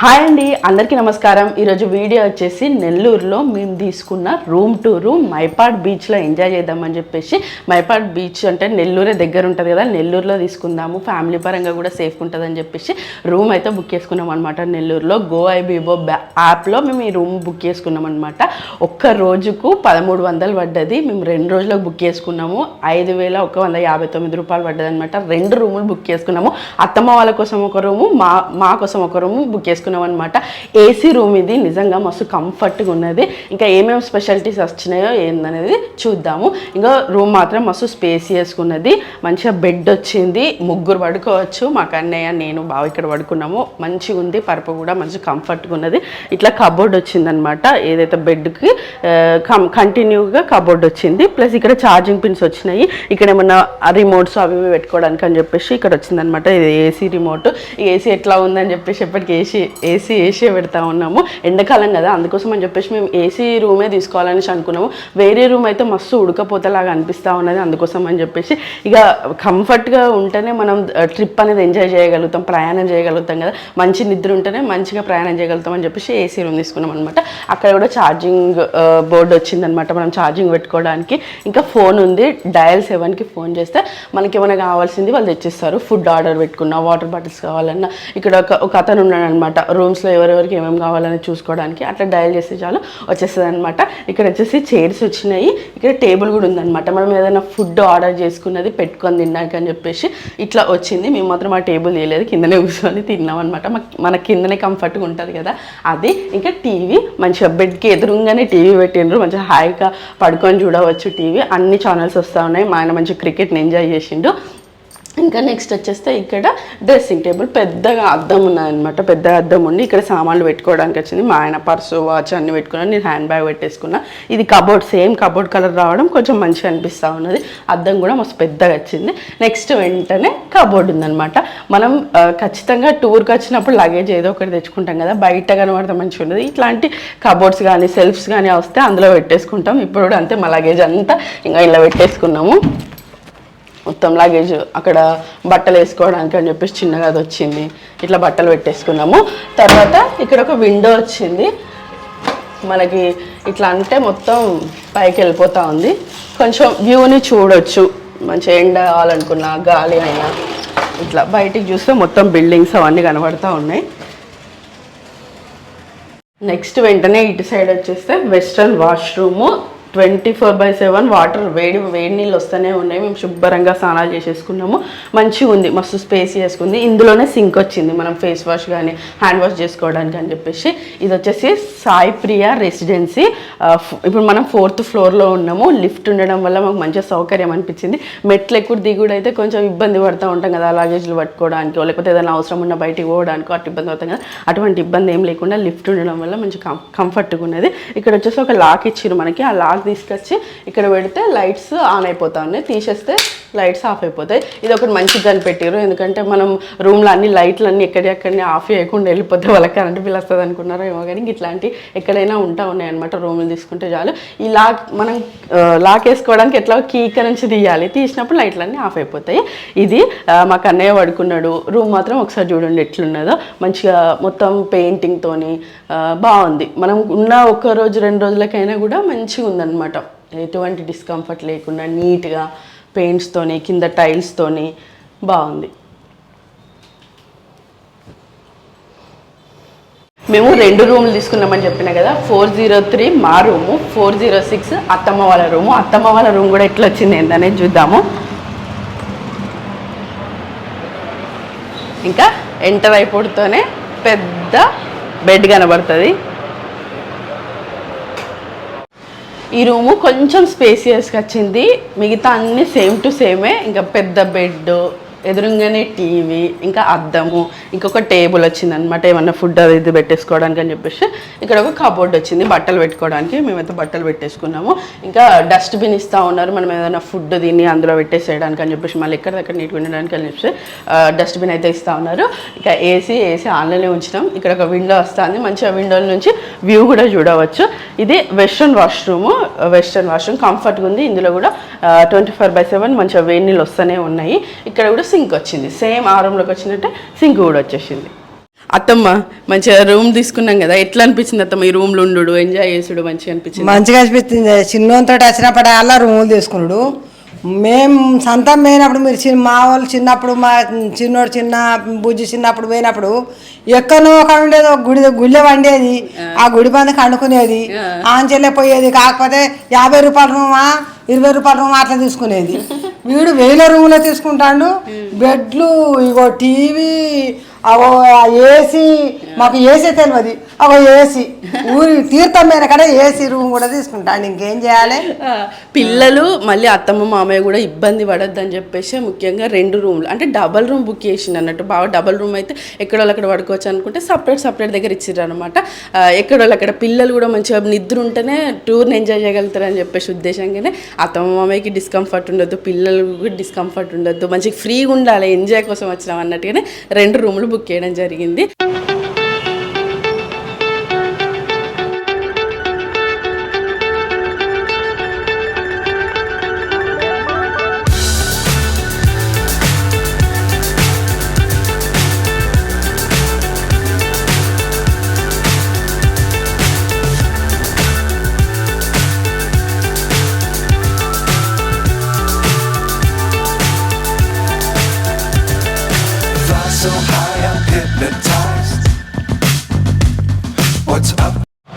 Hi అండి అందరికీ నమస్కారం. ఈరోజు వీడియో వచ్చేసి నెల్లూరులో మేము తీసుకున్న రూమ్ టు రూమ్ మైపాడ్ బీచ్లో ఎంజాయ్ చేద్దామని చెప్పేసి మైపాడ్ బీచ్ అంటే నెల్లూరే దగ్గర ఉంటుంది కదా నెల్లూరులో తీసుకుందాము ఫ్యామిలీ పరంగా కూడా సేఫ్ ఉంటుందని చెప్పేసి రూమ్ అయితే బుక్ చేసుకున్నాం అనమాట నెల్లూరులో. గో ఐబీబో యాప్లో మేము ఈ రూమ్ బుక్ చేసుకున్నాం అనమాట ఒక్క రోజుకు పదమూడు వందలు పడ్డది మేము రెండు రోజులకు బుక్ చేసుకున్నాము. ఐదు వేల ఒక వంద యాభై తొమ్మిది రూపాయలు పడ్డది అనమాట రెండు రూములు బుక్ చేసుకున్నాము. అత్తమ్మ వాళ్ళ కోసం ఒక రూము మా మా కోసం ఒక రూము బుక్ తీసుకున్నాం అనమాట ఏసీ రూమ్ ఇది నిజంగా మస్తు కంఫర్ట్గా ఉన్నది. ఇంకా ఏమేమి స్పెషాలిటీస్ వచ్చినాయో ఏందనేది చూద్దాము. ఇంకా రూమ్ మాత్రం మస్తు స్పేసియస్గా ఉన్నది. మంచిగా బెడ్ వచ్చింది. ముగ్గురు పడుకోవచ్చు. మాకు అన్నయ్య నేను బావ ఇక్కడ పడుకున్నాము. మంచిగా ఉంది. పరుపు కూడా మంచి కంఫర్ట్గా ఉన్నది. ఇట్లా కబోర్డ్ వచ్చిందనమాట ఏదైతే బెడ్కి కంటిన్యూగా కబోర్డ్ వచ్చింది. ప్లస్ ఇక్కడ ఛార్జింగ్ పిన్స్ వచ్చినాయి. ఇక్కడ ఏమన్నా రిమోట్స్ అవి పెట్టుకోవడానికి అని చెప్పేసి ఇక్కడ వచ్చిందనమాట ఇది ఏసీ రిమోట్ ఏసీ ఎట్లా ఉందని చెప్పేసి ఎప్పటికీ ఏసీ ఏసీ ఏసీ పెడతా ఉన్నాము. ఎండాకాలం కదా అందుకోసం అని చెప్పేసి మేము ఏసీ రూమే తీసుకోవాలని అనుకున్నాము. వేరే రూమ్ అయితే మస్తు ఉడకపోతేలాగా అనిపిస్తూ ఉన్నది అందుకోసం అని చెప్పేసి. ఇక కంఫర్ట్గా ఉంటేనే మనం ట్రిప్ అనేది ఎంజాయ్ చేయగలుగుతాం ప్రయాణం చేయగలుగుతాం కదా. మంచి నిద్ర ఉంటేనే మంచిగా ప్రయాణం చేయగలుగుతాం అని చెప్పేసి ఏసీ రూమ్ తీసుకున్నాం అనమాట అక్కడ కూడా ఛార్జింగ్ బోర్డు వచ్చిందనమాట మనం ఛార్జింగ్ పెట్టుకోవడానికి. ఇంకా ఫోన్ ఉంది డయల్ సెవెన్కి ఫోన్ చేస్తే మనకి ఏమైనా కావాల్సింది వాళ్ళు తెచ్చిస్తారు. ఫుడ్ ఆర్డర్ పెట్టుకున్నా వాటర్ బాటిల్స్ కావాలన్నా. ఇక్కడ ఒక ఒక అతను ఉన్నాడనమాట రూమ్స్లో ఎవరెవరికి ఏమేమి కావాలని చూసుకోవడానికి అట్లా డయల్ చేస్తే చాలు వచ్చేస్తుంది అనమాట ఇక్కడ వచ్చేసి చైర్స్ వచ్చినాయి. ఇక్కడ టేబుల్ కూడా ఉందన్నమాట. మనం ఏదైనా ఫుడ్ ఆర్డర్ చేసుకున్నది పెట్టుకొని తిన్నాక అని చెప్పేసి ఇట్లా వచ్చింది. మేము మాత్రం ఆ టేబుల్ తీయలేదు. కిందనే కూర్చొని తిన్నాం అనమాట మన కిందనే కంఫర్ట్గా ఉంటుంది కదా. అది ఇంకా టీవీ మంచిగా బెడ్కి ఎదురుగానే టీవీ పెట్టిండ్రు. మంచిగా హాయిగా పడుకొని చూడవచ్చు టీవీ. అన్ని ఛానల్స్ వస్తూ ఉన్నాయి. మా ఆయన మంచి క్రికెట్ని ఎంజాయ్ చేసిండు. ఇంకా నెక్స్ట్ వచ్చేస్తే ఇక్కడ డ్రెస్సింగ్ టేబుల్ పెద్దగా అద్దం ఉన్నాయన్నమాట. పెద్ద అద్దం ఉండి ఇక్కడ సామాన్లు పెట్టుకోవడానికి వచ్చింది. మా ఆయన పర్సు వాచ్ అన్ని పెట్టుకున్నాను నేను హ్యాండ్ బ్యాగ్ పెట్టేసుకున్నా. ఇది కబోర్డ్ సేమ్ కబోర్డ్ కలర్ రావడం కొంచెం మంచిగా అనిపిస్తూ ఉన్నది. అద్దం కూడా మస్తు పెద్దగా వచ్చింది. నెక్స్ట్ వెంటనే కబోర్డ్ ఉందన్నమాట. మనం ఖచ్చితంగా టూర్కి వచ్చినప్పుడు లగేజ్ ఏదో ఒకటి తెచ్చుకుంటాం కదా. బయట కనబడితే మంచిగా ఉండదు. ఇట్లాంటి కబోర్డ్స్ కానీ సెల్ఫ్స్ కానీ వస్తే అందులో పెట్టేసుకుంటాం. ఇప్పుడు కూడా అంతే మా లగేజ్ అంతా ఇంకా ఇలా పెట్టేసుకున్నాము. మొత్తం లగేజ్ అక్కడ బట్టలు వేసుకోవడానికి అని చెప్పేసి చిన్నగా అది వచ్చింది. ఇట్లా బట్టలు పెట్టేసుకున్నాము. తర్వాత ఇక్కడ ఒక విండో వచ్చింది. మనకి ఇట్లా అంటే మొత్తం పైకి వెళ్ళిపోతూ ఉంది. కొంచెం వ్యూని చూడొచ్చు. మంచి ఎండ కావాలనుకున్నా గాలి అయినా. ఇట్లా బయటికి చూస్తే మొత్తం బిల్డింగ్స్ అవన్నీ కనబడుతూ ఉన్నాయి. నెక్స్ట్ వెంటనే ఇటు సైడ్ వచ్చేస్తే western washroom twenty four by seven water వేడి వేడి నీళ్ళు వస్తూనే ఉన్నాయి. మేము శుభ్రంగా స్నానాలు చేసేసుకున్నాము. మంచిగా ఉంది. మస్తు స్పేస్ చేసుకుంది. ఇందులోనే సింక్ వచ్చింది. మనం ఫేస్ వాష్ కానీ హ్యాండ్ వాష్ చేసుకోవడానికి అని చెప్పేసి. ఇది వచ్చేసి సాయి ప్రియ రెసిడెన్సీ. ఇప్పుడు మనం ఫోర్త్ ఫ్లోర్లో ఉన్నాము. లిఫ్ట్ ఉండడం వల్ల మాకు మంచిగా సౌకర్యం అనిపించింది. మెట్లు ఎక్కువ దిగుడు అయితే కొంచెం ఇబ్బంది పడుతూ ఉంటాం కదా లగేజ్లు పట్టుకోవడానికి లేకపోతే ఏదైనా అవసరం ఉన్న బయటికి పోవడానికి అటు ఇబ్బంది అవుతాం కదా. అటువంటి ఇబ్బంది ఏం లేకుండా లిఫ్ట్ ఉండడం వల్ల మంచి కం కంఫర్ట్గా ఉన్నది. ఇక్కడ వచ్చేసి ఒక లాక్ ఇచ్చారు మనకి. ఆ లాక్ తీసుకొచ్చి ఇక్కడ పెడితే లైట్స్ ఆన్ అయిపోతా ఉన్నాయి. తీసేస్తే లైట్స్ ఆఫ్ అయిపోతాయి. ఇది ఒకటి మంచిగా కనిపెట్టారు ఎందుకంటే మనం రూమ్లో అన్ని లైట్లు అన్ని ఎక్కడెక్కడిని ఆఫ్ చేయకుండా వెళ్ళిపోతే వాళ్ళకి కరెంట్ బిల్ వస్తుంది అనుకున్నారో ఏమో కానీ ఇట్లాంటి ఎక్కడైనా ఉంటా ఉన్నాయి అనమాట రూములు తీసుకుంటే చాలు. ఈ లాక్ మనం లాక్ వేసుకోవడానికి ఎట్లా కీ ఇక్కడ నుంచి తీయాలి? తీసినప్పుడు లైట్లన్నీ ఆఫ్ అయిపోతాయి. ఇది మాకు మా కన్నయ్య పడుకున్నాడు. రూమ్ మాత్రం ఒకసారి చూడండి ఎట్లున్నదో. మంచిగా మొత్తం పెయింటింగ్తోని బాగుంది. మనం ఉన్న ఒక రోజు రెండు రోజులకైనా కూడా మంచిగా ఉందన్నమాట ఎటువంటి డిస్కంఫర్ట్ లేకుండా నీట్గా పెయింట్స్తోని కింద టైల్స్తోని బాగుంది. మేము రెండు రూమ్లు తీసుకున్నామని చెప్పిన కదా ఫోర్ జీరో త్రీ మా రూము ఫోర్ జీరో సిక్స్ అత్తమ్మ వాళ్ళ రూము. అత్తమ్మ వాళ్ళ రూమ్ కూడా ఎట్లా వచ్చింది ఏంటనేది చూద్దాము. ఇంకా ఎంటర్ అయిపోతూనే పెద్ద బెడ్ కనబడుతుంది. ఈ రూము కొంచెం స్పేసియస్గా వచ్చింది. మిగతా అన్ని సేమ్ టు సేమే ఇంకా పెద్ద బెడ్ ఎదురుగానే టీవీ ఇంకా అద్దము ఇంకొక టేబుల్ వచ్చిందనమాట ఏమన్నా ఫుడ్ అది ఇది పెట్టేసుకోవడానికి అని చెప్పేసి. ఇక్కడ ఒక కబోర్డ్ వచ్చింది బట్టలు పెట్టుకోవడానికి. మేమైతే బట్టలు పెట్టేసుకున్నాము. ఇంకా డస్ట్బిన్ ఇస్తూ ఉన్నారు మనం ఏదైనా ఫుడ్ తిని అందులో పెట్టేసేయడానికి అని చెప్పేసి మళ్ళీ ఎక్కడ దగ్గర నీట్గా ఉండడానికి అని చెప్పేసి డస్ట్బిన్ అయితే ఇస్తూ ఉన్నారు. ఇంకా ఏసీ ఏసీ ఆన్లైన్లో ఉంచినాం. ఇక్కడ ఒక విండో వస్తుంది మంచిగా విండోల నుంచి వ్యూ కూడా చూడవచ్చు. ఇది వెస్ట్రన్ వాష్రూమ్ వెస్ట్రన్ వాష్రూమ్. కంఫర్ట్గా ఉంది. ఇందులో కూడా ట్వంటీ ఫోర్ బై సెవెన్ మంచిగా వేడి నీళ్ళు వస్తూనే ఉన్నాయి. ఇక్కడ కూడా సింక్ వచ్చింది. సేమ్ ఆ రూమ్లోకి వచ్చినట్టే సింక్ కూడా వచ్చేసింది. అత్తమ్మ మంచిగా రూమ్ తీసుకున్నాం కదా. ఎట్లా అనిపించింది అత్తమ్మ ఈ రూమ్లో ఉండు ఎంజాయ్ చేసుడు మంచిగా అనిపించింది? మంచిగా అనిపిస్తుంది చిన్నోతో వచ్చినప్పుడు అలా రూములు తీసుకున్నాడు. మేము సంతం పోయినప్పుడు మీరు చిన్న మా వాళ్ళు చిన్నప్పుడు మా చిన్నోడు చిన్న బుజ్జి చిన్నప్పుడు పోయినప్పుడు ఎక్కడో ఒక ఉండేది ఒక గుడి గుళ్ళె వండేది ఆ. గుడి బందకి అండుకునేది ఆంచెల్లే పోయేది కాకపోతే యాభై రూపాయల రూమా ఇరవై రూపాయల రూమా అట్లా తీసుకునేది. వీడు వేల రూములో తీసుకుంటాడు బెడ్లు ఇగో టీవీ అవో ఏసీ మాకు ఏసీ తెలియదు. అవో ఏసీ. ఊరి తీర్థం మీద కూడా ఏసీ రూమ్ కూడా తీసుకుంటాను ఇంకేం చేయాలి? పిల్లలు మళ్ళీ అత్తమ్మ మామయ్య కూడా ఇబ్బంది పడద్దు అని చెప్పేసి ముఖ్యంగా రెండు రూమ్లు. అంటే డబల్ రూమ్ బుక్ చేసిండు అన్నట్టు. బాగా డబల్ రూమ్ అయితే ఎక్కడో అక్కడ పడుకోవచ్చు అనుకుంటే సపరేట్ సపరేట్ దగ్గర ఇచ్చిర్రు అనమాట ఎక్కడో అక్కడ పిల్లలు కూడా మంచిగా నిద్ర ఉంటేనే టూర్ని ఎంజాయ్ చేయగలుగుతారు అని చెప్పేసి ఉద్దేశంగానే అత్తమ్మ మామయ్యకి డిస్కంఫర్ట్ ఉండొద్దు పిల్లలకు డిస్కంఫర్ట్ ఉండొద్దు. మంచిగా ఫ్రీగా ఉండాలి ఎంజాయ్ కోసం వచ్చినాం అన్నట్టుగానే రెండు రూములు బుక్ చేయడం జరిగింది.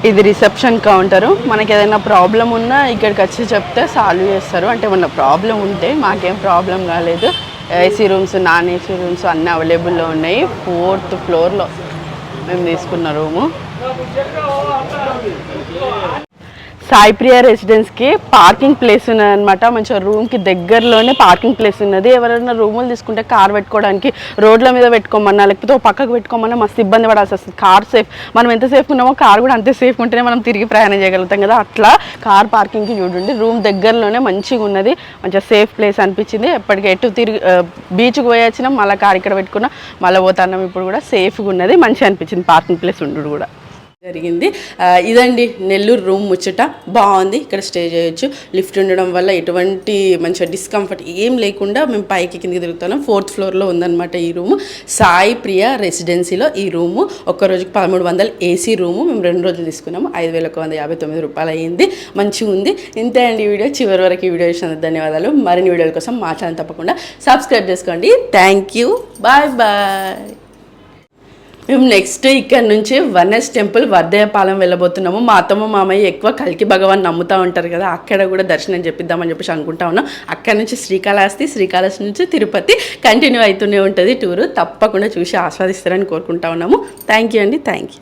ఇది రిసెప్షన్ కౌంటరు. మనకి ఏదైనా ప్రాబ్లం ఉన్నా ఇక్కడికి వచ్చి చెప్తే సాల్వ్ చేస్తారు. అంటే మన ప్రాబ్లం ఉంటే మాకేం ప్రాబ్లం కాలేదు. AC rooms non AC rooms అన్నీ అవైలబుల్లో ఉన్నాయి. ఫోర్త్ ఫ్లోర్లో మేము తీసుకున్న రూము. సాయి ప్రియ రెసిడెన్స్కి పార్కింగ్ ప్లేస్ ఉన్నది అనమాట మంచిగా రూమ్కి దగ్గరలోనే పార్కింగ్ ప్లేస్ ఉన్నది. ఎవరైనా రూములు తీసుకుంటే కార్ పెట్టుకోవడానికి రోడ్ల మీద పెట్టుకోమన్నా లేకపోతే ఒక పక్కకు పెట్టుకోమన్నా మస్తు ఇబ్బంది పడాల్సి వస్తుంది. కార్ సేఫ్ మనం ఎంత సేఫ్ ఉన్నామో కార్ కూడా అంతే సేఫ్ ఉంటేనే మనం తిరిగి ప్రయాణం చేయగలుగుతాం కదా. అట్లా కార్ పార్కింగ్కి చూడండి. రూమ్ దగ్గరలోనే మంచిగా ఉన్నది. మంచిగా సేఫ్ ప్లేస్ అనిపించింది. ఎప్పటికీ ఎటు తిరిగి బీచ్కి పోయి మళ్ళీ కార్ ఇక్కడ పెట్టుకున్నాం మళ్ళీ పోతున్నాం. ఇప్పుడు కూడా సేఫ్గా ఉన్నది. మంచిగా అనిపించింది. పార్కింగ్ ప్లేస్ ఉండు కూడా. జరిగింది. ఇదండి నెల్లూరు రూమ్ ముచ్చట. బాగుంది. ఇక్కడ స్టే చేయొచ్చు. లిఫ్ట్ ఉండడం వల్ల ఎటువంటి మంచిగా డిస్కంఫర్ట్ ఏం లేకుండా మేము పైకి కిందకి తిరుగుతున్నాం. ఫోర్త్ ఫ్లోర్లో ఉందన్నమాట ఈ రూము. సాయి ప్రియ రెసిడెన్సీలో ఈ రూము. ఒక్క రోజుకి పదమూడు వందలు ఏసీ రూము మేము రెండు రోజులు తీసుకున్నాము. ఐదు వేల ఒక వంద యాభై తొమ్మిది రూపాయలు అయ్యింది మంచిగా ఉంది. ఇంతే అండి వీడియో. చివరి వరకు ఈ వీడియో చూసిన ధన్యవాదాలు. మరిన్ని వీడియోల కోసం మా ఛానల్ తప్పకుండా సబ్స్క్రైబ్ చేసుకోండి. థ్యాంక్ యూ బాయ్ బాయ్ మేము నెక్స్ట్ ఇక్కడ నుంచి వనెస్ టెంపుల్ వర్ధయపాలెం వెళ్ళబోతున్నాము. మా అత్తమ్మ మామయ్య ఎక్కువ కలికి భగవాన్ నమ్ముతూ ఉంటారు కదా అక్కడ కూడా దర్శనం చెప్పిద్దామని చెప్పేసి అనుకుంటా ఉన్నాం. అక్కడ నుంచి శ్రీకాళహస్తి శ్రీకాళహస్తి నుంచి తిరుపతి కంటిన్యూ అవుతూనే ఉంటుంది. టూరు తప్పకుండా చూసి ఆస్వాదిస్తారని కోరుకుంటా ఉన్నాము. థ్యాంక్ యూ అండి. Thank you